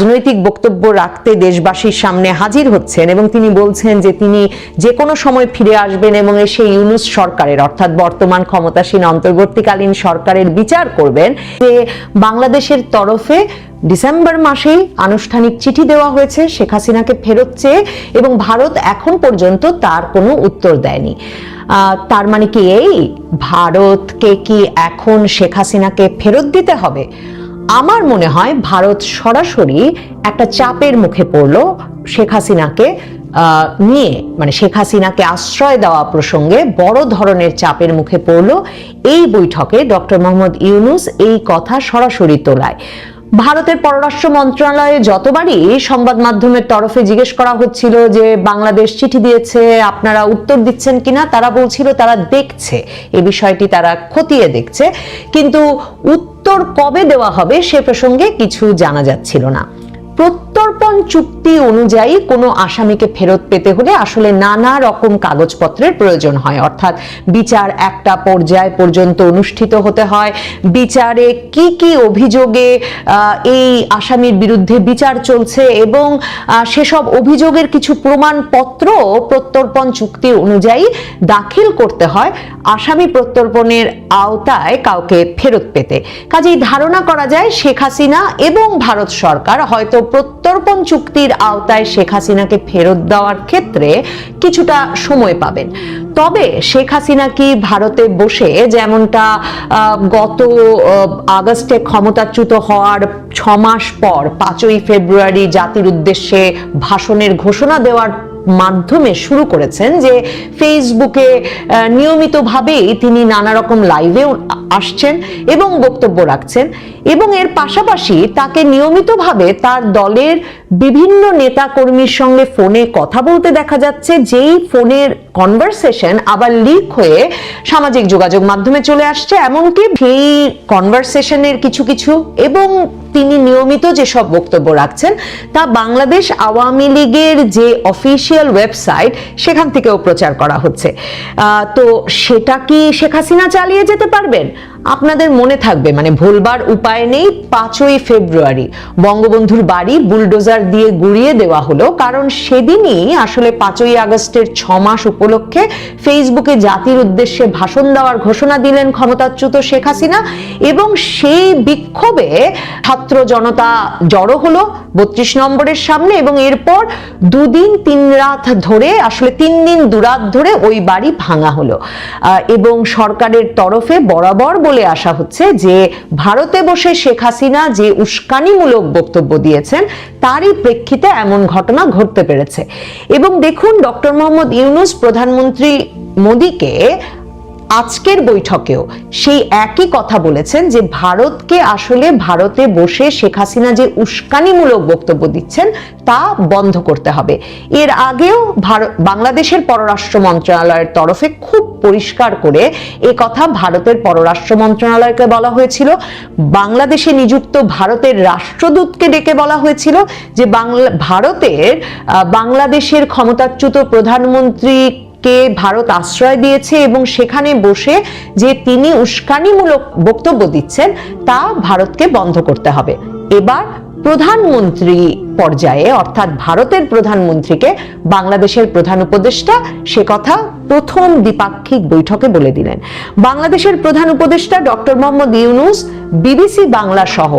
রাজনৈতিক বক্তব্য রাখতে দেশবাসীর সামনে হাজির হচ্ছেন এবং তিনি বলছেন যে তিনি যে কোনো সময় ফিরে আসবেন এবং এসে ইউনুস সরকারের, অর্থাৎ বর্তমান ক্ষমতাসীন অন্তর্বর্তীকালীন সরকারের বিচার করবেন। যে বাংলাদেশের তরফে ডিসেম্বর মাসেই আনুষ্ঠানিক চিঠি দেওয়া হয়েছে, শেখ হাসিনাকে ফেরত চেয়ে এবং ভারত এখন পর্যন্ত তার কোনো উত্তর দেয়নি। তার মানে কি এই? ভারতকে কি এখন শেখ হাসিনাকে ফেরত দিতে হবে? আমার মনে হয় ভারত সরাসরি একটা চাপের মুখে পড়ল শেখ হাসিনাকে নিয়ে। মানে শেখ হাসিনাকে আশ্রয় দেওয়া প্রসঙ্গে বড় ধরনের চাপের মুখে পড়ল এই বৈঠকে ডক্টর মোহাম্মদ ইউনুস এই কথা সরাসরি তোলায়। ভারতের পররাষ্ট্র মন্ত্রণালয়ে যতবারই সংবাদ মাধ্যমের তরফে জিজ্ঞেস করা হচ্ছিল যে বাংলাদেশ চিঠি দিয়েছে, আপনারা উত্তর দিচ্ছেন কিনা, তারা বলছিল তারা দেখছে, এ বিষয়টি তারা খতিয়ে দেখছে। কিন্তু উত্তর কবে দেওয়া হবে সে প্রসঙ্গে কিছু জানা যাচ্ছিল না। প্রত্যর্পণ চুক্তি অনুযায়ী কোনো আসামিকে ফেরত পেতে হলে আসলে নানা রকম কাগজপত্রের প্রয়োজন হয়। অর্থাৎ বিচার একটা পর্যায় পর্যন্ত অনুষ্ঠিত হতে হয়। বিচারে কি কি অভিযোগে এই আসামির বিরুদ্ধে বিচার চলছে এবং সেসব অভিযোগের কিছু প্রমাণপত্র প্রত্যর্পণ চুক্তি অনুযায়ী দাখিল করতে হয় আসামি প্রত্যর্পণের আওতায় কাউকে ফেরত পেতে। কাজেই ধারণা করা যায় শেখ হাসিনা এবং ভারত সরকার হয়তো প্রত্যর্পণ চুক্তির আওতায় শেখ হাসিনাকে ফেরত দেওয়ার ক্ষেত্রে কিছুটা সময় পাবেন। তবে শেখ হাসিনা কি ভারতে বসে, যেমনটা গত আগস্টে ক্ষমতাচ্যুত হওয়ার ছ মাস পর পাঁচই ফেব্রুয়ারি জাতির উদ্দেশ্যে ভাষণের ঘোষণা দেওয়ার মাধ্যমে শুরু করেছেন যে ফেসবুকে নিয়মিতভাবেই তিনি নানা রকম লাইভে আসছেন এবং বক্তব্য রাখছেন এবং এর পাশাপাশি তাকে নিয়মিতভাবে তার দলের বিভিন্ন নেতা কর্মীর সঙ্গে ফোনে কথা বলতে দেখা যাচ্ছে, যেই ফোনের কনভারসেশন আবার লিক হয়ে সামাজিক যোগাযোগ মাধ্যমে চলে আসছে। এমনকি সেই কনভারসেশনের কিছু কিছু এবং তিনি নিয়মিত যেসব বক্তব্য রাখছেন, তা বাংলাদেশ আওয়ামী লীগের যে অফিসিয়াল ওয়েবসাইট সেখান থেকেও প্রচার করা হচ্ছে। তো সেটা কি শেখ হাসিনা চালিয়ে যেতে পারবেন? আপনাদের মনে থাকবে মানে ভুলবার উপায় নেই, পাঁচই ফেব্রুয়ারি। বঙ্গবন্ধুর বাড়ি বুলডোজার দিয়ে গুড়িয়ে দেওয়া হলো, কারণ সেদিনই আসলে পাঁচই আগস্টের ছ মাস উপলক্ষে ফেসবুকে জাতির উদ্দেশ্যে ভাষণ দেওয়ার ঘোষণা দিলেন ক্ষমতাচ্যুত শেখ হাসিনা, এবং সেই বিক্ষোভে ছাত্র জনতা জড়ো হলো বত্রিশ নম্বরের সামনে, এবং এরপর দুদিন তিন রাত ধরে, আসলে তিন দিন দুরাত ধরে ওই বাড়ি ভাঙা হলো। এবং সরকারের তরফে বরাবর বলে আসা হচ্ছে যে ভারতে বসে শেখ হাসিনা যে উস্কানিমূলক বক্তব্য দিয়েছেন, তারই প্রেক্ষিতে এমন ঘটনা ঘটতে পেরেছে। এবং দেখুন, ডক্টর মোহাম্মদ ইউনুস প্রধানমন্ত্রী মোদীকে আজকের বৈঠকেও সেই একই কথা বলেছেন যে ভারতকে আসলে ভারতে বসে শেখ হাসিনা যে উস্কানিমূলক বক্তব্য দিচ্ছেন, তা বন্ধ করতে হবে। এর আগেও বাংলাদেশের পররাষ্ট্র মন্ত্রণালয়ের তরফে খুব পরিষ্কার করে এ কথা ভারতের পররাষ্ট্র মন্ত্রণালয়কে বলা হয়েছিল। বাংলাদেশে নিযুক্ত ভারতের রাষ্ট্রদূতকে ডেকে বলা হয়েছিল যে বাংলা, ভারতের বাংলাদেশের ক্ষমতাচ্যুত প্রধানমন্ত্রী কে ভারত আশ্রয় দিয়েছে এবং সেখানে বসে যে তিনি উস্কানিমূলক বক্তব্য দিচ্ছেন, তা ভারতকে বন্ধ করতে হবে। এবার প্রধানমন্ত্রী পর্যায়ে, অর্থাৎ ভারতের প্রধানমন্ত্রীকে বাংলাদেশের প্রধান উপদেষ্টা, সে কথা প্রথম দ্বিপাক্ষিক বৈঠকে বলে দিলেন। বাংলাদেশের প্রধান উপদেষ্টা ডক্টর মোহাম্মদ ইউনুস, বিবিসি বাংলা সহ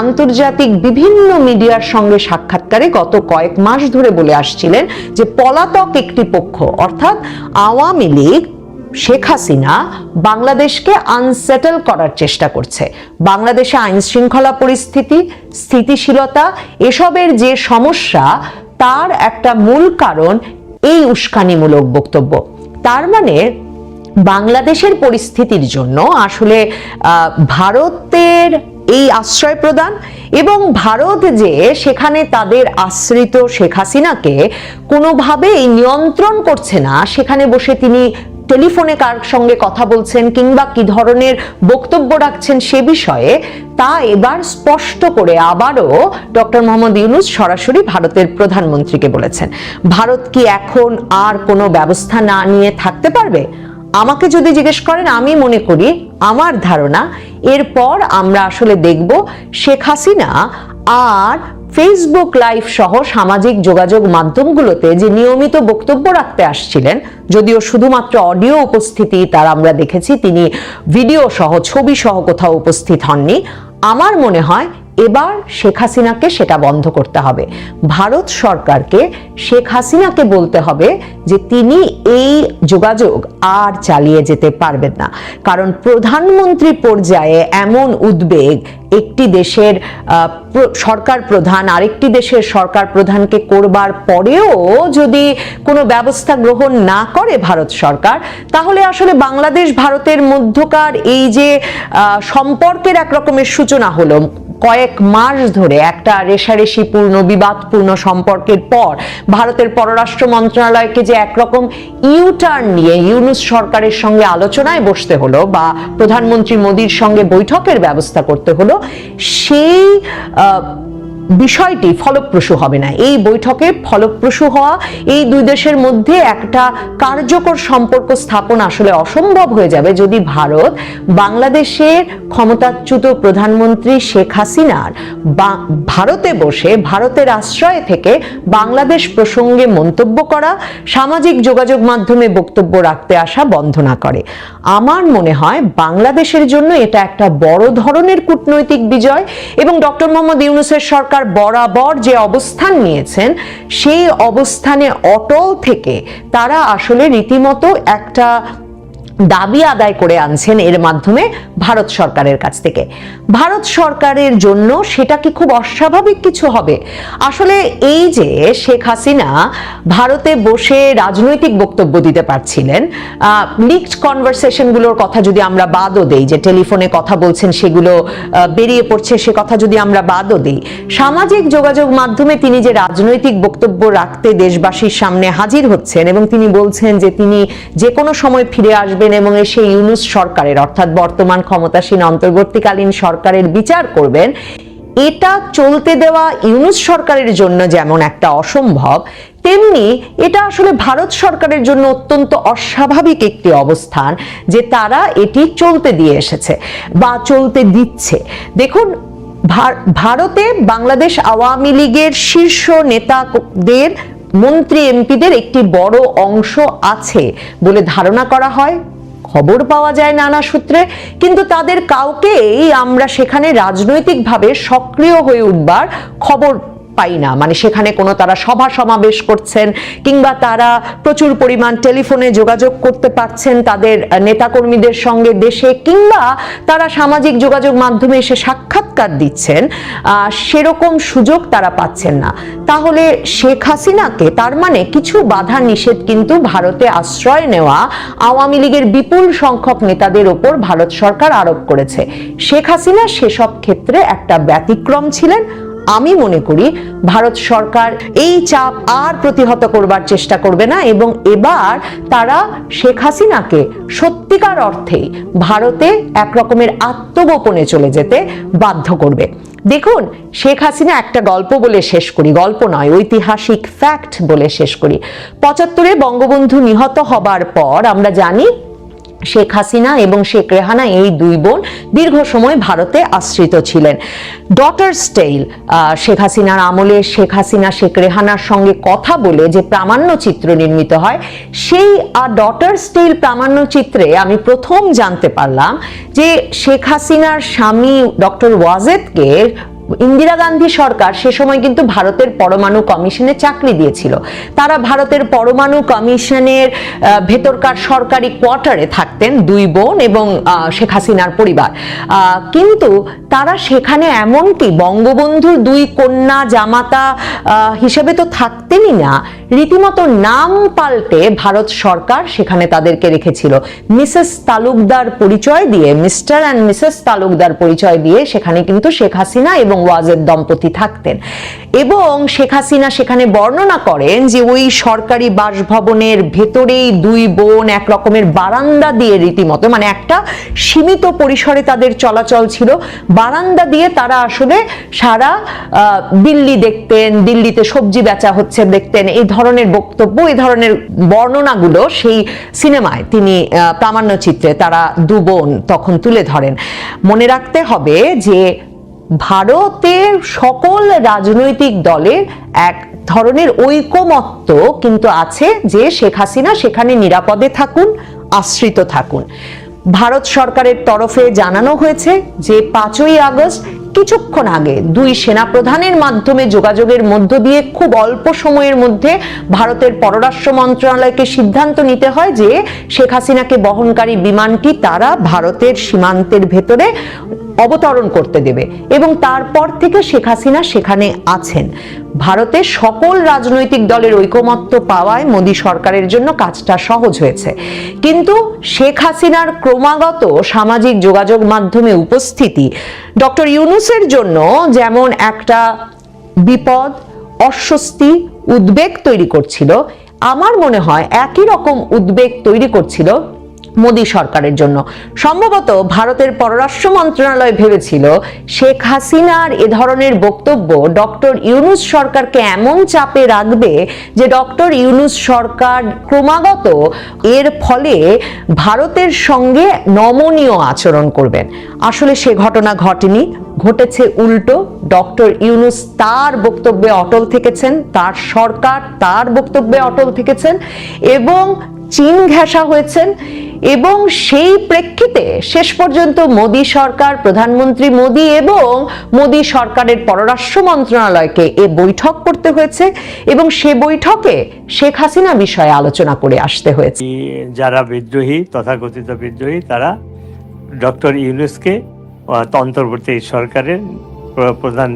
আন্তর্জাতিক বিভিন্ন মিডিয়ার সঙ্গে সাক্ষাৎকারে গত কয়েক মাস ধরে বলে আসছিলেন যে পলাতক একটি পক্ষ, অর্থাৎ আওয়ামী লীগ শেখ হাসিনা বাংলাদেশকে আনসেটেল করার চেষ্টা করছে। বাংলাদেশে আইন শৃঙ্খলা পরিস্থিতি, স্থিতিশীলতা, এসবের যে সমস্যা, তার একটা মূল কারণ এই উস্কানিমূলক বক্তব্য। তার মানে বাংলাদেশের পরিস্থিতির জন্য আসলে ভারতের এই আশ্রয় প্রদান এবং ভারত যে সেখানে তাদের আশ্রিত শেখ হাসিনাকে কোনোভাবেই নিয়ন্ত্রণ করছে না, সেখানে বসে তিনি টেলিফোনে কার সঙ্গে কথা বলছেন কিংবা কি ধরনের বক্তব্য রাখছেন সে বিষয়ে তা এবার স্পষ্ট করে আবারও ডক্টর মোহাম্মদ ইউনুস সরাসরি ভারতের প্রধানমন্ত্রীকে বলেছেন। ভারত কি এখন আর কোনো ব্যবস্থা না নিয়ে থাকতে পারবে? আমাকে যদি জিজ্ঞেস করেন, আমি মনে করি আমার ধারণা এরপর আমরা আসলে দেখব শেখ হাসিনা আর ফেসবুক লাইভ সহ সামাজিক যোগাযোগ মাধ্যমগুলোতে যে নিয়মিত বক্তব্য রাখতে আসছিলেন, যদিও শুধুমাত্র অডিও উপস্থিতি তার আমরা দেখেছি, তিনি ভিডিও সহ ছবি সহ কোথাও উপস্থিত হননি। আমার মনে হয় এবার শেখ হাসিনাকে সেটা বন্ধ করতে হবে। ভারত সরকারকে শেখ হাসিনাকে বলতে হবে যে তিনি এই যোগাযোগ আর চালিয়ে যেতে পারবেন না। কারণ প্রধানমন্ত্রী পর্যায়ে এমন উদ্বেগ একটি দেশের সরকার প্রধান, আরেকটি দেশের সরকার প্রধানকে করবার পরেও যদি কোনো ব্যবস্থা গ্রহণ না করে ভারত সরকার, তাহলে আসলে বাংলাদেশ, ভারতের মধ্যকার এই যে সম্পর্কের এক রকমের সূচনা হলো। কয়েক মাস ধরে একটা রেশারেশি পূর্ণ বিবাদপূর্ণ সম্পর্কের পর ভারতের পররাষ্ট্র মন্ত্রণালয়কে যে একরকম ইউটার্ন নিয়ে ইউনুস সরকারের সঙ্গে আলোচনায় বসতে হলো বা প্রধানমন্ত্রী মোদীর সঙ্গে বৈঠকের ব্যবস্থা করতে হলো, সেই বিষয়টি ফলপ্রসূ হবে না। এই বৈঠকে ফলপ্রসূ হওয়া এই দুই দেশের মধ্যে একটা কার্যকর সম্পর্ক স্থাপন আসলে অসম্ভব হয়ে যাবে যদি ভারত বাংলাদেশের ক্ষমতাচ্যুত প্রধানমন্ত্রী শেখ হাসিনার ভারতে বসে ভারতের আশ্রয় থেকে বাংলাদেশ প্রসঙ্গে মন্তব্য করা, সামাজিক যোগাযোগ মাধ্যমে বক্তব্য রাখতে আসা বন্ধ না করে। আমার মনে হয় বাংলাদেশের জন্য এটা একটা বড় ধরনের কূটনৈতিক বিজয় এবং ডক্টর মোহাম্মদ ইউনুসের সরকার বরাবর যে অবস্থান নিয়েছেন সেই অবস্থানে অটল থেকে তারা আসলে রীতিমতো একটা দাবি আদায় করে আনছেন এর মাধ্যমে ভারত সরকারের কাছ থেকে। ভারত সরকারের জন্য সেটা কি খুব অস্বাভাবিক কিছু হবে? আসলে এই যে শেখ হাসিনা ভারতে বসে রাজনৈতিক বক্তব্য দিতে পারছিলেন লিকড কনভারসেশনগুলোর কথা যদি আমরা বাদও দেই, যে টেলিফোনে কথা বলছেন সেগুলো বেরিয়ে পড়ছে, সে কথা যদি আমরা বাদও দিই, সামাজিক যোগাযোগ মাধ্যমে তিনি যে রাজনৈতিক বক্তব্য রাখতে দেশবাসীর সামনে হাজির হচ্ছেন এবং তিনি বলছেন যে তিনি যে কোনো সময় ফিরে আসবেন এবং সেই ইউনুস সরকারের, অর্থাৎ বর্তমান ক্ষমতাসীন অন্তর্বর্তীকালীন সরকারের বিচার করবেন, এটা চলতে দেওয়া ইউনুস সরকারের জন্য যেমন একটা অসম্ভব, তেমনি এটা আসলে ভারত সরকারের জন্য অত্যন্ত অস্বাভাবিক একটি অবস্থান যে তারা এটি চলতে দিয়ে এসেছে বা চলতে দিচ্ছে। দেখুন, ভার- ভারতে বাংলাদেশ আওয়ামী লীগের শীর্ষ নেতাদের, মন্ত্রী এমপিদের একটি বড় অংশ আছে বলে ধারণা করা হয়। খবর পাওয়া যায় নানা সূত্রে, কিন্তু তাদের কাউকেই আমরা সেখানে রাজনৈতিকভাবে সক্রিয় হয়ে উঠবার খবর পাই না। মানে সেখানে কোনো তারা সভা সমাবেশ করছেন কিংবা তারা প্রচুর পরিমাণ টেলিফোনে যোগাযোগ করতে পারছেন তাদের নেতাকর্মীদের সঙ্গে দেশে কিংবা তারা সামাজিক যোগাযোগ মাধ্যমে এসে সাক্ষাৎকার দিচ্ছেন। সেরকম সুযোগ তারা পাচ্ছেন না। তাহলে শেখ হাসিনাকে তার মানে কিছু বাধা নিষেধ কিন্তু ভারতে আশ্রয় নেওয়া আওয়ামী লীগের বিপুল সংখ্যক নেতাদের ওপর ভারত সরকার আরোপ করেছে। শেখ হাসিনা সেসব ক্ষেত্রে একটা ব্যতিক্রম ছিলেন আমি মনে করি ভারত সরকার এই চাপ আর প্রতিহত করবার চেষ্টা করবে না এবং এবার তারা শেখ হাসিনাকে সত্যিকার অর্থেই ভারতে এক রকমের আত্মগোপনে চলে যেতে বাধ্য করবে। দেখুন, শেখ হাসিনা একটা গল্প বলে শেষ করি, গল্প নয়, ঐতিহাসিক ফ্যাক্ট বলে শেষ করি। পঁচাত্তরে বঙ্গবন্ধু নিহত হবার পর আমরা জানি শেখ হাসিনা এবং শেখ রেহানা এই দুই বোন দীর্ঘ সময় ভারতে আশ্রিত ছিলেন। ডটার স্টেইল শেখ হাসিনার আমলে শেখ হাসিনা, শেখ রেহানার সঙ্গে কথা বলে যে প্রামাণ্য চিত্র নির্মিত হয়, সেই আর ডটার স্টেইল প্রামাণ্য চিত্রে আমি প্রথম জানতে পারলাম যে শেখ হাসিনার স্বামী ডক্টর ওয়াজেদকে ইন্দিরা গান্ধী সরকার সে সময় কিন্তু ভারতের পরমাণু কমিশনে চাকরি দিয়েছিল। তারা ভারতের পরমাণু কমিশনের ভেতরকার সরকারি কোয়ার্টারে থাকতেন দুই বোন এবং শেখ হাসিনার পরিবার। কিন্তু তারা সেখানে এমনকি বঙ্গবন্ধুর দুই কন্যা জামাতা হিসেবে তো থাকতেনই না, রীতিমতো নাম পাল্টে ভারত সরকার সেখানে তাদেরকে রেখেছিল। মিসেস তালুকদার পরিচয় দিয়ে, মিস্টার অ্যান্ড মিসেস তালুকদার পরিচয় দিয়ে সেখানে কিন্তু শেখ হাসিনা এবং ওয়াজেদ দম্পতি থাকতেন। এবং শেখ হাসিনা সেখানে বর্ণনা করেন যে ওই সরকারি বাসভবনের ভেতরেই দুই বোন এক রকমের বারান্দা দিয়ে রীতিমতো মানে একটা সীমিত পরিসরে তাদের চলাচল ছিল, বারান্দা দিয়ে তারা আসলে সারা দিল্লি দেখতেন, দিল্লিতে সবজি বেচা হচ্ছে দেখতেন। এই ধরনের বক্তব্য, এই ধরনের বর্ণনাগুলো সেই সিনেমায় তিনি প্রামাণ্য চিত্রে তারা দু বোন তখন তুলে ধরেন। মনে রাখতে হবে যে ভারতের সকল রাজনৈতিক দলের এক ধরনের ঐকমত্য কিন্তু আছে যে শেখ হাসিনা সেখানে নিরাপদে থাকুন, আশ্রিত থাকুন। ভারত সরকারের তরফে জানানো হয়েছে যে পাঁচই আগস্ট কিছুক্ষণ আগে দুই সেনাপ্রধানের মাধ্যমে যোগাযোগের মধ্য দিয়ে খুব অল্প সময়ের মধ্যে ভারতের পররাষ্ট্র মন্ত্রণালয়কে সিদ্ধান্ত নিতে হয় যে শেখ হাসিনাকে বহনকারী বিমানটি তারা ভারতের সীমান্তের ভেতরে অবতরণ করতে দেবে এবং তারপর থেকে শেখ হাসিনা সেখানে আছেন। ভারতের সকল রাজনৈতিক দলের ঐকমত্য পাওয়ায় মোদী সরকারের জন্য কাজটা সহজ হয়েছে। কিন্তু শেখ হাসিনার ক্রমাগত সামাজিক যোগাযোগ মাধ্যমে উপস্থিতি ডক্টর ইউনুসের জন্য যেমন একটা বিপদ, অস্বস্তি, উদ্বেগ তৈরি করছিল, আমার মনে হয় একই রকম উদ্বেগ তৈরি করছিল মোদী সরকারের জন্য। সম্ভবত ভারতের পররাষ্ট্র মন্ত্রণালয় ভেবেছিল শেখ হাসিনার এ ধরনের বক্তব্য ডক্টর ইউনুস সরকারকে এমন চাপে রাখবে যে ডক্টর ইউনুস সরকার ক্রমাগত এর ফলে ভারতের সঙ্গে নমনীয় আচরণ করবেন। আসলে সে ঘটনা ঘটেনি, ঘটেছে উল্টো। ডক্টর ইউনুস তার বক্তব্যে অটল থেকেছেন, তার সরকার তার বক্তব্যে অটল থেকেছেন এবং চীন ঘেঁষা হয়েছেন এবং সেই প্রেক্ষিতে শেষ পর্যন্ত মোদী সরকার, প্রধানমন্ত্রী মোদী এবং মোদী সরকারের পররাষ্ট্র মন্ত্রণালয়কে এ বৈঠক করতে হয়েছে এবং সে বৈঠকে শেখ হাসিনা বিষয়ে আলোচনা করে আসতে হয়েছে। যারা বিদ্রোহী, তথাকথিত বিদ্রোহী, তারা ডক্টর ইউনুসকে অন্তর্বর্তী সরকারের প্রধান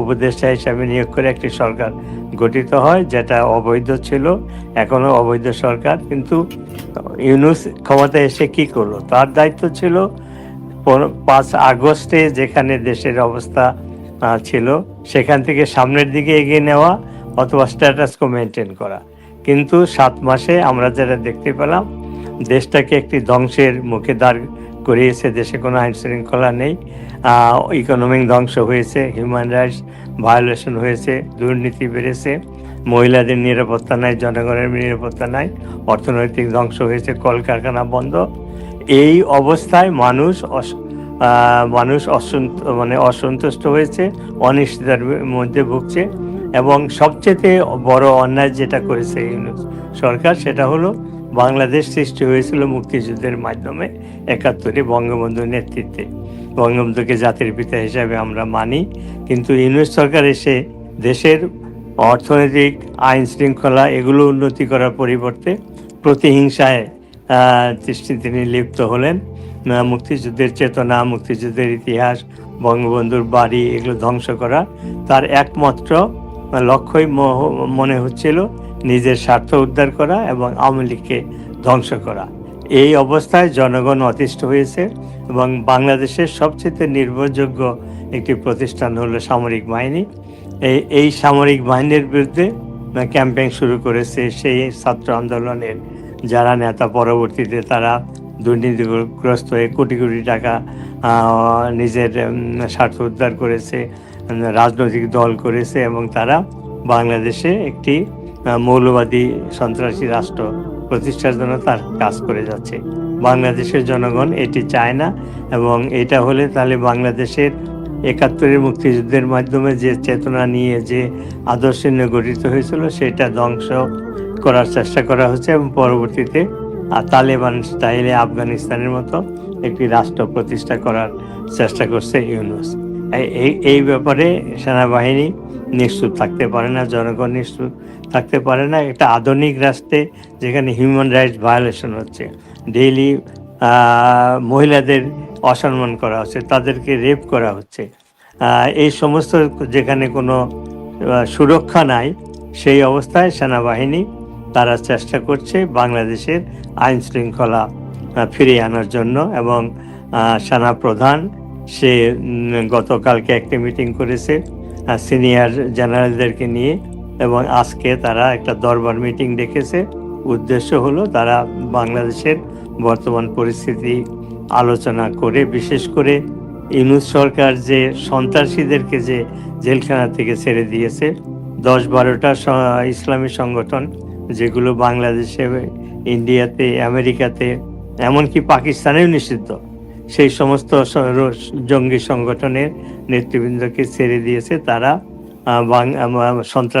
উপদেষ্টা হিসাবে নিয়োগ করে একটি সরকার গঠিত হয়, যেটা অবৈধ ছিল এখনও অবৈধ সরকার। কিন্তু ইউনুস ক্ষমতায় এসে কি করল? তার দায়িত্ব ছিল পাঁচ আগস্টে যেখানে দেশের অবস্থা ছিল, সেখান থেকে সামনের দিকে এগিয়ে নেওয়া অথবা স্ট্যাটাসকো মেনটেন করা। কিন্তু সাত মাসে আমরা যেটা দেখতে পেলাম, দেশটাকে একটি ধ্বংসের মুখে দাঁড় করিয়েছে, দেশে কোনো আইন শৃঙ্খলা নেই। ইকোনমিক ধ্বংস হয়েছে হিউম্যান রাইটস ভায়োলেশন হয়েছে, দুর্নীতি বেড়েছে। মহিলাদের নিরাপত্তা নাই, জনগণের নিরাপত্তা নাই, অর্থনৈতিক ধ্বংস হয়েছে, কলকারখানা বন্ধ। এই অবস্থায় মানুষ মানুষ অসন্ত মানে অসন্তুষ্ট হয়েছে অনিশ্চিতার মধ্যে ভুগছে। এবং সবচেয়ে বড় অন্যায় যেটা করেছে সরকার, সেটা হলো বাংলাদেশ সৃষ্টি হয়েছিল মুক্তিযুদ্ধের মাধ্যমে একাত্তরে বঙ্গবন্ধুর নেতৃত্বে। বঙ্গবন্ধুকে জাতির পিতা হিসাবে আমরা মানি, কিন্তু ইউনুস সরকার এসে দেশের অর্থনৈতিক আইন শৃঙ্খলা এগুলো উন্নতি করার পরিবর্তে প্রতিহিংসায় তিনি লিপ্ত হলেন। মুক্তিযুদ্ধের চেতনা, মুক্তিযুদ্ধের ইতিহাস, বঙ্গবন্ধুর বাড়ি এগুলো ধ্বংস করা তার একমাত্র লক্ষ্যই মনে হচ্ছিল নিজের স্বার্থ উদ্ধার করা এবং আওয়ামী লীগকে ধ্বংস করা। এই অবস্থায় জনগণ অতিষ্ঠ হয়েছে এবং বাংলাদেশের সবচেয়ে নির্ভরযোগ্য একটি প্রতিষ্ঠান হলো সামরিক বাহিনী। এই এই সামরিক বাহিনীর বিরুদ্ধে ক্যাম্পেইন শুরু করেছে সেই ছাত্র আন্দোলনের যারা নেতা। পরবর্তীতে তারা দুর্নীতিগ্রস্ত হয়ে কোটি কোটি টাকা নিজের স্বার্থ উদ্ধার করেছে রাজনৈতিক দল করেছে এবং তারা বাংলাদেশে একটি মৌলবাদী সন্ত্রাসী রাষ্ট্র প্রতিষ্ঠার জন্য তার কাজ করে যাচ্ছে। বাংলাদেশের জনগণ এটি চায় না এবং এটা হলে তাহলে বাংলাদেশের একাত্তরের মুক্তিযুদ্ধের মাধ্যমে যে চেতনা নিয়ে যে আদর্শ নিয়ে গঠিত হয়েছিল, সেটা ধ্বংস করার চেষ্টা করা হচ্ছে এবং পরবর্তীতে তালেবান স্টাইলে আফগানিস্তানের মতো একটি রাষ্ট্র প্রতিষ্ঠা করার চেষ্টা করছে ইউনুস। এই- ব্যাপারে সেনাবাহিনী নিশ্চুপ থাকতে পারে না জনগণ নিশ্চুপ থাকতে পারে না। একটা আধুনিক রাষ্ট্রে যেখানে হিউম্যান রাইটস ভায়োলেশন হচ্ছে ডেইলি মহিলাদের অসম্মান করা হচ্ছে তাদেরকে রেপ করা হচ্ছে। এই সমস্ত যেখানে কোনো সুরক্ষা নাই সেই অবস্থায় সেনাবাহিনী তারা চেষ্টা করছে বাংলাদেশের আইন শৃঙ্খলা ফিরিয়ে আনার জন্য এবং আহ, সেনা প্রধান সে গতকালকে একটি মিটিং করেছে সিনিয়র জেনারেলদেরকে নিয়ে এবং আজকে তারা একটা দরবার মিটিং ডেকেছে। উদ্দেশ্য হলো তারা বাংলাদেশের বর্তমান পরিস্থিতি আলোচনা করে, বিশেষ করে ইউনুস সরকার যে সন্ত্রাসীদেরকে যে জেলখানা থেকে ছেড়ে দিয়েছে, দশ বারোটা ইসলামী সংগঠন, যেগুলো বাংলাদেশে, ইন্ডিয়াতে, আমেরিকাতে, এমনকি পাকিস্তানেও নিষিদ্ধ। সেই সমস্ত জঙ্গি সংগঠনের নেতৃবৃন্দকে ছেড়ে দিয়েছে তারা সন্ত্রাস